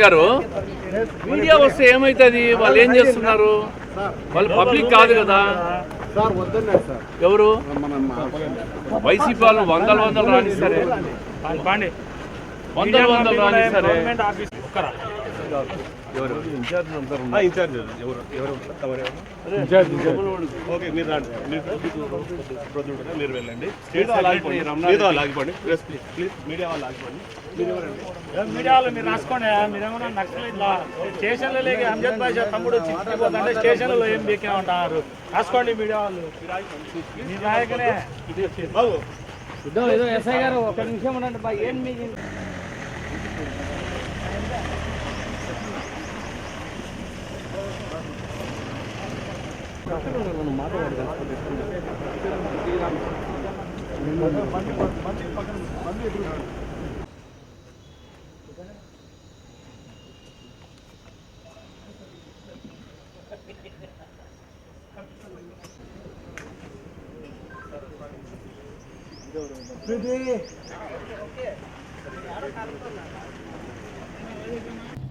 గారు మీడియా వస్తే ఏమవుతుంది వాళ్ళు ఏం చేస్తున్నారు? వాళ్ళు పబ్లిక్ కాదు కదా. ఎవరు? వైసీపీ వాళ్ళు వందల వందలు రాణిస్తారే పాండే. వందల వందలు రాణిస్తారే ఎవరు ఇన్ఛార్జ్ ఇన్ఛార్జ్ ఎవరు ఎవరు ఓకే మీరు మీరు మీరు వెళ్ళండి స్టేట్ మీతో ఆగిపోండి ప్లీజ్ ప్లీజ్ మీడియా వాళ్ళు ఆగిపోండి మీరు రాసుకోండి మీరేమన్నా నక్సలైట్లా స్టేషన్లో లేక అంజద్ బాషా తమ్ముడు చిక్కిపోతుంటే స్టేషన్లో ఏం బీకే ఉంటారు రాసుకోండి మీడియా వాళ్ళు బాబు ఏదో ఎస్ఐ గారు ఒక నిమిషం ఉండండి బా ఏం మీ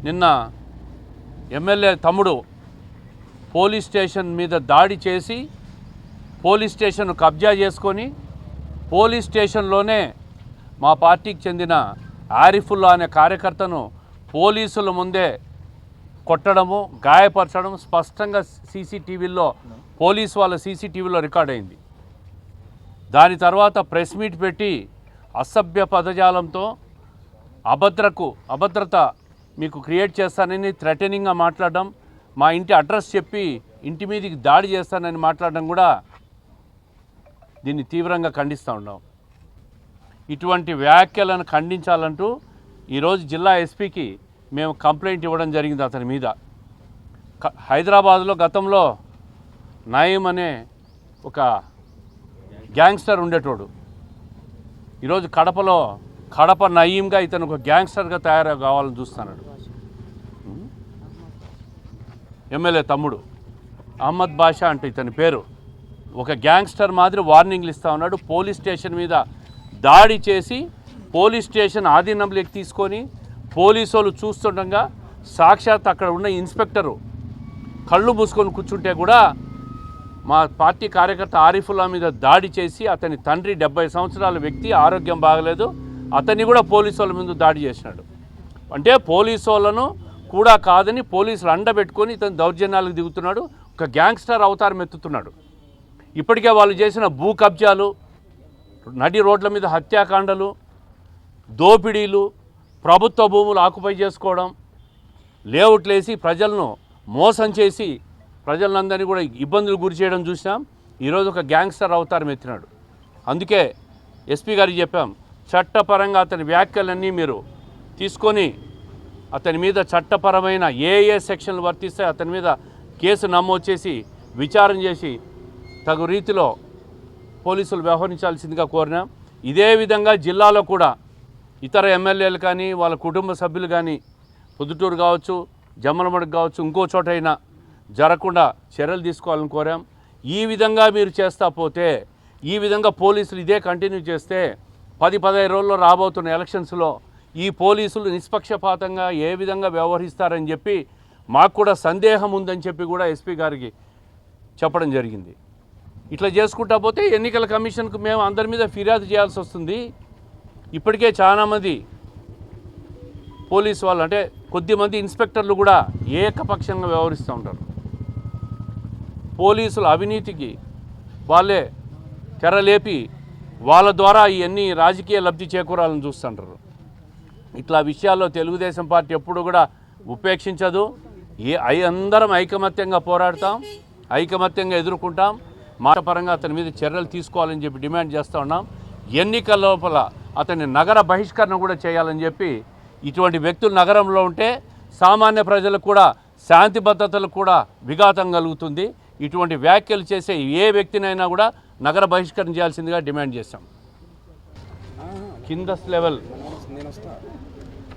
నిన్న ఎమ్మెల్యే తమ్ముడు పోలీస్ స్టేషన్ మీద దాడి చేసి పోలీస్ స్టేషన్ కబ్జా చేసుకొని పోలీస్ స్టేషన్లోనే మా పార్టీకి చెందిన ఆరిఫుల్లా అనే కార్యకర్తను పోలీసుల ముందే కొట్టడము గాయపరచడం స్పష్టంగా సీసీటీవీలో పోలీస్ వాళ్ళ సీసీటీవీలో రికార్డ్ అయింది. దాని తర్వాత ప్రెస్ మీట్ పెట్టి అసభ్య పదజాలంతో అభద్రకు అభద్రత మీకు క్రియేట్ చేస్తానని థ్రెటనింగ్గా మాట్లాడడం మా ఇంటి అడ్రస్ చెప్పి ఇంటి మీదకి దాడి చేస్తానని మాట్లాడడం కూడా దీన్ని తీవ్రంగా ఖండిస్తూ ఉన్నాం. ఇటువంటి వ్యాఖ్యలను ఖండించాలంటూ ఈరోజు జిల్లా ఎస్పీకి మేము కంప్లైంట్ ఇవ్వడం జరిగింది అతని మీద. హైదరాబాద్లో గతంలో నయీం అనే ఒక గ్యాంగ్స్టర్ ఉండేటోడు. ఈరోజు కడపలో కడప నయీంగా ఇతను ఒక గ్యాంగ్స్టర్గా తయారు కావాలని చూస్తున్నాడు. ఎమ్మెల్యే తమ్ముడు. అహ్మద్ బాషా అంటే ఇతని పేరు. ఒక గ్యాంగ్స్టర్ మాదిరి వార్నింగ్లు ఇస్తూ ఉన్నాడు. పోలీస్ స్టేషన్ మీద దాడి చేసి పోలీస్ స్టేషన్ ఆధీనంలోకి తీసుకొని పోలీసు వాళ్ళు చూస్తుండగా సాక్షాత్ అక్కడ ఉన్న ఇన్స్పెక్టరు కళ్ళు మూసుకొని కూర్చుంటే కూడా మా పార్టీ కార్యకర్త ఆరిఫుల్లా మీద దాడి చేసి అతని తండ్రి డెబ్బై సంవత్సరాల వ్యక్తి ఆరోగ్యం బాగలేదు. అతన్ని కూడా పోలీసు వాళ్ళ మీద దాడి చేసినాడు. అంటే పోలీసు వాళ్ళను కూడా కాదని పోలీసులు అండబెట్టుకొని ఇతను దౌర్జన్యాలకు దిగుతున్నాడు. ఒక గ్యాంగ్స్టర్ అవతారం ఎత్తుతున్నాడు. ఇప్పటికే వాళ్ళు చేసిన భూ కబ్జాలు నడి రోడ్ల మీద హత్యాకాండలు దోపిడీలు ప్రభుత్వ భూములు ఆకుపై చేసుకోవడం లేఅవుట్లు వేసి ప్రజలను మోసం చేసి ప్రజలందరినీ కూడా ఇబ్బందులు గురి చేయడం చూసాం ఈరోజు ఒక గ్యాంగ్స్టర్ అవతారం ఎత్తినాడు. అందుకే ఎస్పీ గారికి చెప్పాం చట్టపరంగా అతని వ్యాఖ్యలన్నీ మీరు తీసుకొని అతని మీద చట్టపరమైన ఏ ఏ సెక్షన్లు వర్తిస్తే అతని మీద కేసు నమోదు చేసి విచారణ చేసి తగు రీతిలో పోలీసులు వ్యవహరించాల్సిందిగా కోరినా ఇదే విధంగా జిల్లాలో కూడా ఇతర ఎమ్మెల్యేలు కానీ వాళ్ళ కుటుంబ సభ్యులు కానీ పొద్దుటూరు కావచ్చు జమ్మలమడుగు కావచ్చు ఇంకో చోటైనా జరగకుండా చర్యలు తీసుకోవాలని కోరాం. ఈ విధంగా మీరు చేస్తా పోతే ఈ విధంగా పోలీసులు ఇదే కంటిన్యూ చేస్తే పది పదహైదు రోజుల్లో రాబోతున్న ఎలక్షన్స్లో ఈ పోలీసులు నిష్పక్షపాతంగా ఏ విధంగా వ్యవహరిస్తారని చెప్పి మాకు కూడా సందేహం ఉందని చెప్పి కూడా ఎస్పీ గారికి చెప్పడం జరిగింది. ఇట్లా చేసుకుంటా పోతే ఎన్నికల కమిషన్కు మేము అందరి మీద ఫిర్యాదు చేయాల్సి వస్తుంది. ఇప్పటికే చాలామంది పోలీసు వాళ్ళు అంటే కొద్దిమంది ఇన్స్పెక్టర్లు కూడా ఏకపక్షంగా వ్యవహరిస్తూ ఉంటారు. పోలీసుల అవినీతికి వాళ్ళే తెరలేపి వాళ్ళ ద్వారా ఇవన్నీ రాజకీయ లబ్ధి చేకూరాలని చూస్తుంటారు. ఇట్లా విషయాల్లో తెలుగుదేశం పార్టీ ఎప్పుడు కూడా ఉపేక్షించదు. ఏ అందరం ఐకమత్యంగా పోరాడతాం ఐకమత్యంగా ఎదుర్కొంటాం. మాటపరంగా అతని మీద చర్యలు తీసుకోవాలని చెప్పి డిమాండ్ చేస్తూ ఉన్నాం. ఎన్నికల లోపల అతని నగర బహిష్కరణ కూడా చేయాలని చెప్పి ఇటువంటి వ్యక్తులు నగరంలో ఉంటే సామాన్య ప్రజలకు కూడా శాంతి భద్రతలకు కూడా విఘాతం కలుగుతుంది. ఇటువంటి వ్యాఖ్యలు చేసే ఏ వ్యక్తినైనా కూడా నగర బహిష్కరణ చేయాల్సిందిగా డిమాండ్ చేశాం కిందస్ లెవెల్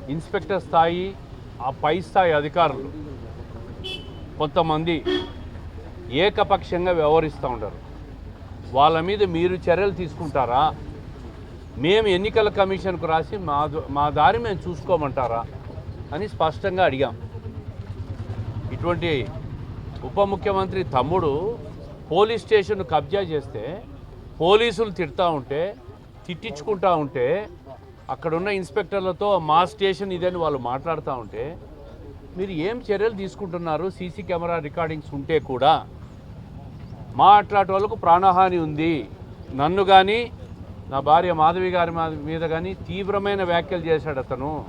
ఇన్స్పెక్టర్ స్థాయి ఆ పై స్థాయి అధికారులు కొంతమంది ఏకపక్షంగా వ్యవహరిస్తూ ఉంటారు. వాళ్ళ మీద మీరు చర్యలు తీసుకుంటారా? మేము ఎన్నికల కమిషన్కు రాసి మా ద- మా దారి మేము చూసుకోమంటారా అని స్పష్టంగా అడిగాం. ఇటువంటి ఉప ముఖ్యమంత్రి తమ్ముడు పోలీస్ స్టేషన్ కబ్జా చేస్తే పోలీసులు తిడతా ఉంటే తిట్టించుకుంటా ఉంటే అక్కడున్న ఇన్స్పెక్టర్లతో మా స్టేషన్ ఇదని వాళ్ళు మాట్లాడుతూ ఉంటే మీరు ఏం చర్యలు తీసుకుంటున్నారు? సీసీ కెమెరా రికార్డింగ్స్ ఉంటే కూడా మాట్లాడే వాళ్ళకు ప్రాణహాని ఉంది. నన్ను కానీ నా భార్య మాధవి గారి మా- మీద కానీ తీవ్రమైన వ్యాఖ్యలు చేశాడు అతను.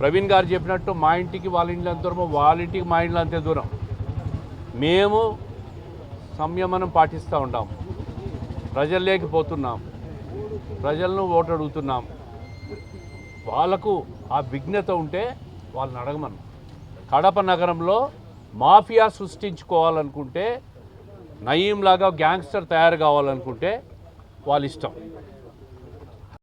ప్రవీణ్ గారు చెప్పినట్టు మా ఇంటికి వాళ్ళ ఇంట్లో అంత దూరం వాళ్ళ ఇంటికి మా ఇంట్లో అంతే దూరం. మేము సంయమనం పాటిస్తూ ఉంటాం ప్రజల్లోకి పోతున్నాం. ప్రజలను ఓటు అడుగుతున్నాం వాళ్ళకు ఆ విఘ్నత ఉంటే వాళ్ళని అడగమను. కడప నగరంలో మాఫియా సృష్టించుకోవాలనుకుంటే నయీంలాగా గ్యాంగ్స్టర్ తయారు కావాలనుకుంటే వాళ్ళ ఇష్టం